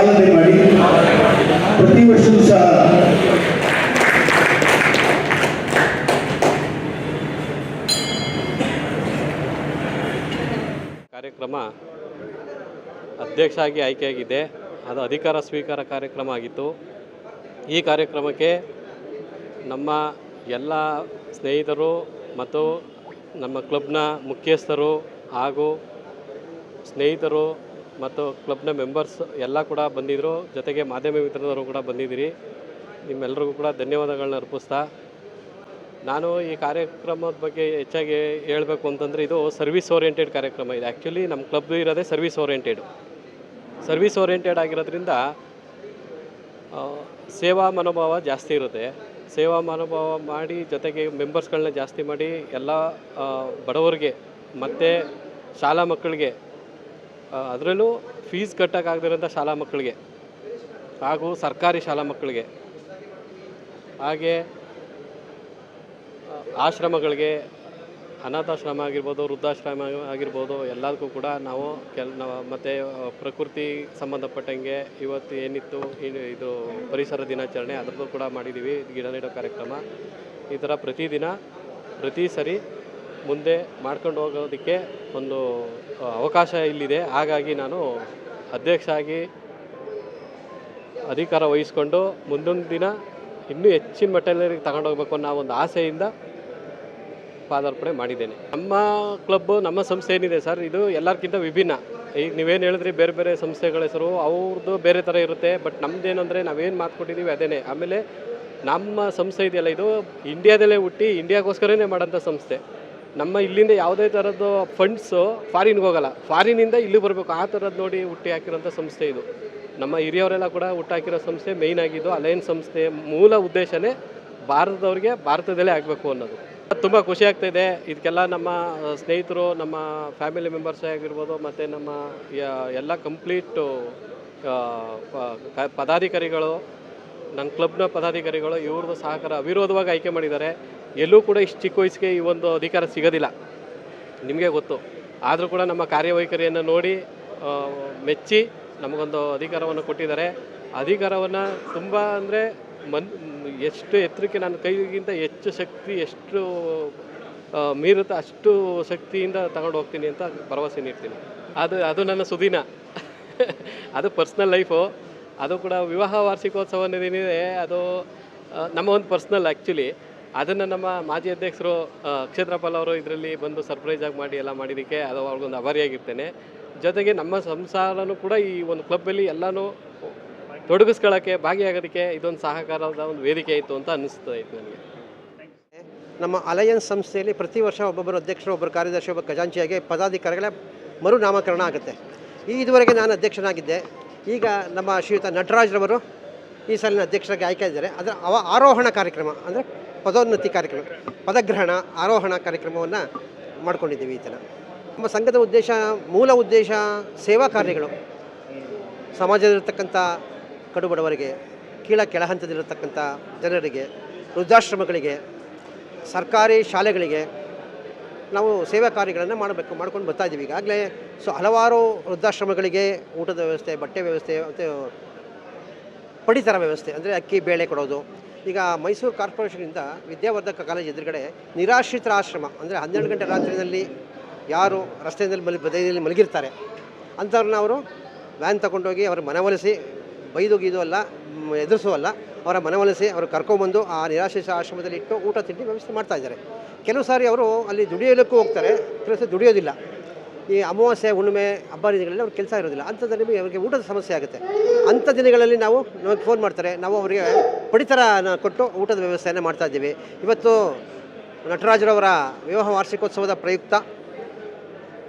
ಪಾಲನೆ ಮಾಡಿ ಪ್ರತಿ ವರ್ಷವೂ ಸಹ ಕಾರ್ಯಕ್ರಮ ಅಧ್ಯಕ್ಷ ಆಗಿ ಆಯ್ಕೆಯಾಗಿದೆ. ಅದು ಅಧಿಕಾರ ಸ್ವೀಕಾರ ಕಾರ್ಯಕ್ರಮ ಆಗಿತ್ತು. ಈ ಕಾರ್ಯಕ್ರಮಕ್ಕೆ ನಮ್ಮ ಎಲ್ಲ ಸ್ನೇಹಿತರು ಮತ್ತು ನಮ್ಮ ಕ್ಲಬ್ನ ಮುಖ್ಯಸ್ಥರು ಹಾಗೂ ಸ್ನೇಹಿತರು ಮತ್ತು ಕ್ಲಬ್ನ ಮೆಂಬರ್ಸ್ ಎಲ್ಲ ಕೂಡ ಬಂದಿದ್ದರು ಜೊತೆಗೆ ಮಾಧ್ಯಮ ಮಿತ್ರರು ಕೂಡ ಬಂದಿದ್ದೀರಿ. ನಿಮ್ಮೆಲ್ಲರಿಗೂ ಕೂಡ ಧನ್ಯವಾದಗಳನ್ನ ಅರ್ಪಿಸ್ತಾ. ನಾನು ಈ ಕಾರ್ಯಕ್ರಮದ ಬಗ್ಗೆ ಹೆಚ್ಚಾಗಿ ಹೇಳಬೇಕು ಅಂತಂದರೆ ಇದು ಸರ್ವಿಸ್ ಓರಿಯೆಂಟೆಡ್ ಕಾರ್ಯಕ್ರಮ ಇದೆ. ಆ್ಯಕ್ಚುಲಿ ನಮ್ಮ ಕ್ಲಬ್ ಇರೋದೇ ಸರ್ವಿಸ್ ಓರಿಯೆಂಟೆಡ್ ಸರ್ವಿಸ್ ಓರಿಯೆಂಟೆಡ್ ಆಗಿರೋದ್ರಿಂದ ಸೇವಾ ಮನೋಭಾವ ಜಾಸ್ತಿ ಇರುತ್ತೆ. ಸೇವಾ ಮನೋಭಾವ ಮಾಡಿ ಜೊತೆಗೆ ಮೆಂಬರ್ಸ್ಗಳನ್ನ ಜಾಸ್ತಿ ಮಾಡಿ ಎಲ್ಲ ಬಡವರಿಗೆ ಮತ್ತು ಶಾಲಾ ಮಕ್ಕಳಿಗೆ ಅದರಲ್ಲೂ ಫೀಸ್ ಕಟ್ಟೋಕ್ಕಾಗದಿರೋಂಥ ಶಾಲಾ ಮಕ್ಕಳಿಗೆ ಹಾಗೂ ಸರ್ಕಾರಿ ಶಾಲಾ ಮಕ್ಕಳಿಗೆ, ಹಾಗೆ ಆಶ್ರಮಗಳಿಗೆ, ಅನಾಥಾಶ್ರಮ ಆಗಿರ್ಬೋದು, ವೃದ್ಧಾಶ್ರಮ ಆಗಿರ್ಬೋದು, ಎಲ್ಲದಕ್ಕೂ ಕೂಡ ನಾವು ಕೆಲ್ ಮತ್ತು ಪ್ರಕೃತಿ ಸಂಬಂಧಪಟ್ಟಂಗೆ ಇವತ್ತು ಏನಿತ್ತು ಇದು ಪರಿಸರ ದಿನಾಚರಣೆ ಅದರದ್ದು ಕೂಡ ಮಾಡಿದ್ದೀವಿ, ಗಿಡ ನೆಡೋ ಕಾರ್ಯಕ್ರಮ. ಈ ಥರ ಪ್ರತಿದಿನ, ಪ್ರತಿ ಸರಿ ಮುಂದೆ ಮಾಡ್ಕೊಂಡು ಹೋಗೋದಕ್ಕೆ ಒಂದು ಅವಕಾಶ ಇಲ್ಲಿದೆ. ಹಾಗಾಗಿ ನಾನು ಅಧ್ಯಕ್ಷ ಆಗಿ ಅಧಿಕಾರ ವಹಿಸ್ಕೊಂಡು ಮುಂದೊಂದು ದಿನ ಇನ್ನೂ ಹೆಚ್ಚಿನ ಮಟ್ಟದಲ್ಲಿ ತಗೊಂಡೋಗ್ಬೇಕು ಅನ್ನೋ ಒಂದು ಆಸೆಯಿಂದ ಪಾದಾರ್ಪಣೆ ಮಾಡಿದ್ದೇನೆ. ನಮ್ಮ ಕ್ಲಬ್ಬು, ನಮ್ಮ ಸಂಸ್ಥೆ ಏನಿದೆ ಸರ್, ಇದು ಎಲ್ಲರಿಗಿಂತ ವಿಭಿನ್ನ. ಈಗ ನೀವೇನು ಹೇಳಿದ್ರಿ ಬೇರೆ ಬೇರೆ ಸಂಸ್ಥೆಗಳ ಹೆಸರು ಅವ್ರದ್ದು ಬೇರೆ ಥರ ಇರುತ್ತೆ. ಬಟ್ ನಮ್ಮದೇನಂದರೆ ನಾವೇನು ಮಾತು ಕೊಟ್ಟಿದ್ದೀವಿ ಅದೇನೆ. ಆಮೇಲೆ ನಮ್ಮ ಸಂಸ್ಥೆ ಇದೆಯಲ್ಲ, ಇದು ಇಂಡಿಯಾದಲ್ಲೇ ಹುಟ್ಟಿ ಇಂಡಿಯಾಗೋಸ್ಕರನೇ ಮಾಡೋಂಥ ಸಂಸ್ಥೆ. ನಮ್ಮ ಇಲ್ಲಿಂದ ಯಾವುದೇ ಥರದ್ದು ಫಂಡ್ಸು ಫಾರಿನ್ಗೆ ಹೋಗಲ್ಲ. ಫಾರಿನಿಂದ ಇಲ್ಲಿ ಬರಬೇಕು. ಆ ಥರದ್ದು ನೋಡಿ ಹುಟ್ಟಿ ಹಾಕಿರೋಂಥ ಸಂಸ್ಥೆ ಇದು. ನಮ್ಮ ಹಿರಿಯವರೆಲ್ಲ ಕೂಡ ಹುಟ್ಟಾಕಿರೋ ಸಂಸ್ಥೆ ಮೇಯ್ನ್ ಆಗಿದ್ದು ಅಲಯನ್ಸ್ ಸಂಸ್ಥೆ. ಮೂಲ ಉದ್ದೇಶನೇ ಭಾರತದವ್ರಿಗೆ ಭಾರತದಲ್ಲೇ ಆಗಬೇಕು ಅನ್ನೋದು. ತುಂಬ ಖುಷಿ ಆಗ್ತಾ ಇದೆ. ಇದಕ್ಕೆಲ್ಲ ನಮ್ಮ ಸ್ನೇಹಿತರು, ನಮ್ಮ ಫ್ಯಾಮಿಲಿ ಮೆಂಬರ್ಸ್ ಆಗಿರ್ಬೋದು, ಮತ್ತು ನಮ್ಮ ಎಲ್ಲ ಕಂಪ್ಲೀಟು ಪದಾಧಿಕಾರಿಗಳು ನನ್ನ ಕ್ಲಬ್ನ ಪದಾಧಿಕಾರಿಗಳು ಇವ್ರದ್ದು ಸಹಕಾರ ಅವಿರೋಧವಾಗಿ ಆಯ್ಕೆ ಮಾಡಿದ್ದಾರೆ. ಎಲ್ಲೂ ಕೂಡ ಇಷ್ಟು ಚಿಕ್ಕ ವಯಸ್ಸಿಗೆ ಈ ಒಂದು ಅಧಿಕಾರ ಸಿಗೋದಿಲ್ಲ. ನಿಮಗೆ ಗೊತ್ತು. ಆದರೂ ಕೂಡ ನಮ್ಮ ಕಾರ್ಯವೈಖರಿಯನ್ನು ನೋಡಿ ಮೆಚ್ಚಿ ನಮಗೊಂದು ಅಧಿಕಾರವನ್ನು ಕೊಟ್ಟಿದ್ದಾರೆ. ಅಧಿಕಾರವನ್ನು ತುಂಬ ಅಂದರೆ ಮನ್, ಎಷ್ಟು ಎತ್ತರಕ್ಕೆ ನನ್ನ ಕೈಗಿಂತ ಹೆಚ್ಚು ಶಕ್ತಿ, ಎಷ್ಟು ಮೀರುತ್ತೆ ಅಷ್ಟು ಶಕ್ತಿಯಿಂದ ತಗೊಂಡು ಹೋಗ್ತೀನಿ ಅಂತ ಭರವಸೆ ನೀಡ್ತೀನಿ. ಅದು ಅದು ನನ್ನ ಸುದಿನ. ಅದು ಪರ್ಸ್ನಲ್ ಲೈಫು. ಅದು ಕೂಡ ವಿವಾಹ ವಾರ್ಷಿಕೋತ್ಸವ ಅನ್ನೋದೇನಿದೆ ಅದು ನಮ್ಮ ಒಂದು ಪರ್ಸ್ನಲ್ ಆ್ಯಕ್ಚುಲಿ ಅದನ್ನು ನಮ್ಮ ಮಾಜಿ ಅಧ್ಯಕ್ಷರು ಕ್ಷೇತ್ರಪಾಲ್ ಅವರು ಇದರಲ್ಲಿ ಬಂದು ಸರ್ಪ್ರೈಸ್ ಆಗಿ ಮಾಡಿ, ಎಲ್ಲ ಮಾಡಿದ್ದಕ್ಕೆ ಅದು ಅವ್ರಿಗೊಂದು ಅಭಾರಿಯಾಗಿರ್ತೇನೆ. ಜೊತೆಗೆ ನಮ್ಮ ಸಂಸಾರನೂ ಕೂಡ ಈ ಒಂದು ಕ್ಲಬ್ಬಲ್ಲಿ ಎಲ್ಲನೂ ತೊಡಗಿಸ್ಕೊಳ್ಳೋಕ್ಕೆ ಭಾಗಿಯಾಗೋದಕ್ಕೆ ಇದೊಂದು ಸಹಕಾರದ ಒಂದು ವೇದಿಕೆ ಆಯಿತು ಅಂತ ಅನ್ನಿಸ್ತಾ ಇತ್ತು ನನಗೆ. ನಮ್ಮ ಅಲಯನ್ಸ್ ಸಂಸ್ಥೆಯಲ್ಲಿ ಪ್ರತಿ ವರ್ಷ ಒಬ್ಬೊಬ್ಬರು ಅಧ್ಯಕ್ಷರು, ಒಬ್ಬರು ಕಾರ್ಯದರ್ಶಿ ಒಬ್ಬ ಖಜಾಂಚಿಯಾಗಿ ಪದಾಧಿಕಾರಿಗಳ ಮರು ನಾಮಕರಣ ಆಗುತ್ತೆ. ಈ ಇದುವರೆಗೆ ನಾನು ಅಧ್ಯಕ್ಷನಾಗಿದ್ದೆ. ಈಗ ನಮ್ಮ ಶ್ರೀಯುತ ನಟರಾಜ್ರವರು ಈ ಸಾಲಿನ ಅಧ್ಯಕ್ಷರಾಗಿ ಆಯ್ಕೆ ಇದ್ದಾರೆ ಅದರ ಅವ ಆರೋಹಣ ಕಾರ್ಯಕ್ರಮ ಅಂದರೆ ಪದೋನ್ನತಿ ಕಾರ್ಯಕ್ರಮ, ಪದಗ್ರಹಣ, ಆರೋಹಣ ಕಾರ್ಯಕ್ರಮವನ್ನು ಮಾಡ್ಕೊಂಡಿದ್ದೀವಿ ಈ ಥರ ನಮ್ಮ ಸಂಘದ ಉದ್ದೇಶ, ಮೂಲ ಉದ್ದೇಶ ಸೇವಾ ಕಾರ್ಯಗಳು. ಸಮಾಜದಲ್ಲಿರ್ತಕ್ಕಂಥ ಕಡುಬಡವರಿಗೆ ಕೀಳ ಕೆಳಹಂತದಲ್ಲಿರತಕ್ಕಂಥ ಜನರಿಗೆ, ವೃದ್ಧಾಶ್ರಮಗಳಿಗೆ, ಸರ್ಕಾರಿ ಶಾಲೆಗಳಿಗೆ ನಾವು ಸೇವಾ ಕಾರ್ಯಗಳನ್ನು ಮಾಡಬೇಕು, ಮಾಡ್ಕೊಂಡು ಬರ್ತಾ ಇದ್ದೀವಿ. ಈಗಾಗಲೇ ಸೊ ಹಲವಾರು ವೃದ್ಧಾಶ್ರಮಗಳಿಗೆ ಊಟದ ವ್ಯವಸ್ಥೆ, ಬಟ್ಟೆ ವ್ಯವಸ್ಥೆ, ಮತ್ತು ಪಡಿತರ ವ್ಯವಸ್ಥೆ, ಅಂದರೆ ಅಕ್ಕಿ, ಬೇಳೆ ಕೊಡೋದು. ಈಗ ಮೈಸೂರು ಕಾರ್ಪೊರೇಷನಿಂದ ವಿದ್ಯಾವರ್ಧಕ ಕಾಲೇಜ್ ಎದುರುಗಡೆ ನಿರಾಶ್ರಿತರ ಆಶ್ರಮ, ಅಂದರೆ ಹನ್ನೆರಡು ಗಂಟೆ ರಾತ್ರಿಯಲ್ಲಿ ಯಾರು ರಸ್ತೆಯಲ್ಲಿ ಮಲಿ, ಬದಿಯಲ್ಲಿ ಮಲಗಿರ್ತಾರೆ. ಅಂಥವ್ರನ್ನ ಅವರು ವ್ಯಾನ್ ತಗೊಂಡೋಗಿ ಅವ್ರ ಮನವೊಲಿಸಿ ಬೈದು ಗೀದು ಅಲ್ಲ ಎದುರಿಸುವಲ್ಲ. ಅವರ ಮನವೊಲಿಸಿ ಅವರು ಕರ್ಕೊಂಬಂದು ಆ ನಿರಾಶ್ರಿತ ಆಶ್ರಮದಲ್ಲಿ ಇಟ್ಟು ಊಟ, ತಿಂಡಿ ವ್ಯವಸ್ಥೆ ಮಾಡ್ತಾ ಇದ್ದಾರೆ. ಕೆಲವು ಸಾರಿ ಅವರು ಅಲ್ಲಿ ದುಡಿಯಲಿಕ್ಕೂ ಹೋಗ್ತಾರೆ, ಕೆಲವು ಸಾರಿ ದುಡಿಯೋದಿಲ್ಲ. ಈ ಅಮಾವಾಸ್ಯೆ, ಹುಣ್ಣಿಮೆ, ಹಬ್ಬ ದಿನಗಳಲ್ಲಿ ಅವ್ರಿಗೆ ಕೆಲಸ ಇರೋದಿಲ್ಲ. ಅಂಥದ್ದಲ್ಲಿ ಅವರಿಗೆ ಊಟದ ಸಮಸ್ಯೆ ಆಗುತ್ತೆ. ಅಂಥ ದಿನಗಳಲ್ಲಿ ನಾವು ನಮಗೆ ಫೋನ್ ಮಾಡ್ತಾರೆ. ನಾವು ಅವರಿಗೆ ಪಡಿತರನ ಕೊಟ್ಟು ಊಟದ ವ್ಯವಸ್ಥೆಯನ್ನು ಮಾಡ್ತಾ ಇದ್ದೀವಿ. ಇವತ್ತು ನಟರಾಜರವರ ವಿವಾಹ ವಾರ್ಷಿಕೋತ್ಸವದ ಪ್ರಯುಕ್ತ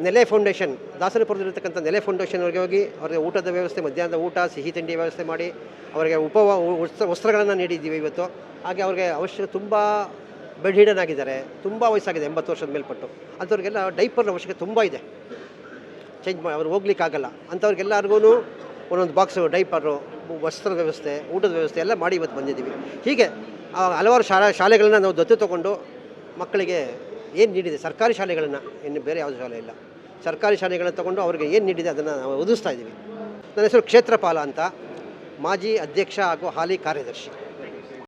ನೆಲೆ ಫೌಂಡೇಶನ್, ದಾಸನಪುರದಲ್ಲಿರ್ತಕ್ಕಂಥ ನೆಲೆ ಫೌಂಡೇಶನ್ ಅವರಿಗೆ ಹೋಗಿ ಅವರಿಗೆ ಊಟದ ವ್ಯವಸ್ಥೆ, ಮಧ್ಯಾಹ್ನದ ಊಟ, ಸಿಹಿ ತಿಂಡಿ ವ್ಯವಸ್ಥೆ ಮಾಡಿ ಅವರಿಗೆ ಉಪವ ವಸ್ತ್ರ, ವಸ್ತ್ರಗಳನ್ನು ನೀಡಿದ್ದೀವಿ ಇವತ್ತು. ಹಾಗೆ ಅವ್ರಿಗೆ ಅವಶ್ಯ, ತುಂಬ ಬೆಡ್ ಹಿಡನ್ ಆಗಿದ್ದಾರೆ ತುಂಬ ವಯಸ್ಸಾಗಿದೆ, ಎಂಬತ್ತು ವರ್ಷದ ಮೇಲ್ಪಟ್ಟು. ಅಂಥವ್ರಿಗೆಲ್ಲ ಡೈಪರ್ನ ಅವಶ್ಯಕತೆ ತುಂಬ ಇದೆ. ಚೇಂಜ್ ಮಾಡಿ ಅವ್ರು ಹೋಗ್ಲಿಕ್ಕಾಗಲ್ಲ. ಅಂಥವ್ರಿಗೆಲ್ಲರಿಗೂ ಒಂದೊಂದು ಬಾಕ್ಸು, ಡೈಪರು, ವಸ್ತ್ರದ ವ್ಯವಸ್ಥೆ, ಊಟದ ವ್ಯವಸ್ಥೆ ಎಲ್ಲ ಮಾಡಿ ಇವತ್ತು ಬಂದಿದ್ದೀವಿ. ಹೀಗೆ ಹಲವಾರು ಶಾಲಾ, ಶಾಲೆಗಳನ್ನು ನಾವು ದತ್ತು ತಗೊಂಡು ಮಕ್ಕಳಿಗೆ ಏನು ನೀಡಿದೆ? ಸರ್ಕಾರಿ ಶಾಲೆಗಳನ್ನು ಇನ್ನು ಬೇರೆ ಯಾವುದೇ ಶಾಲೆ ಇಲ್ಲ. ಸರ್ಕಾರಿ ಶಾಲೆಗಳನ್ನು ತಗೊಂಡು ಅವ್ರಿಗೆ ಏನು ನೀಡಿದೆ ಅದನ್ನು ನಾವು ಒದಗಿಸ್ತಾ ಇದ್ದೀವಿ. ನನ್ನ ಹೆಸರು ಕ್ಷೇತ್ರಪಾಲ ಅಂತ ಮಾಜಿ ಅಧ್ಯಕ್ಷ ಹಾಗೂ ಹಾಲಿ ಕಾರ್ಯದರ್ಶಿ.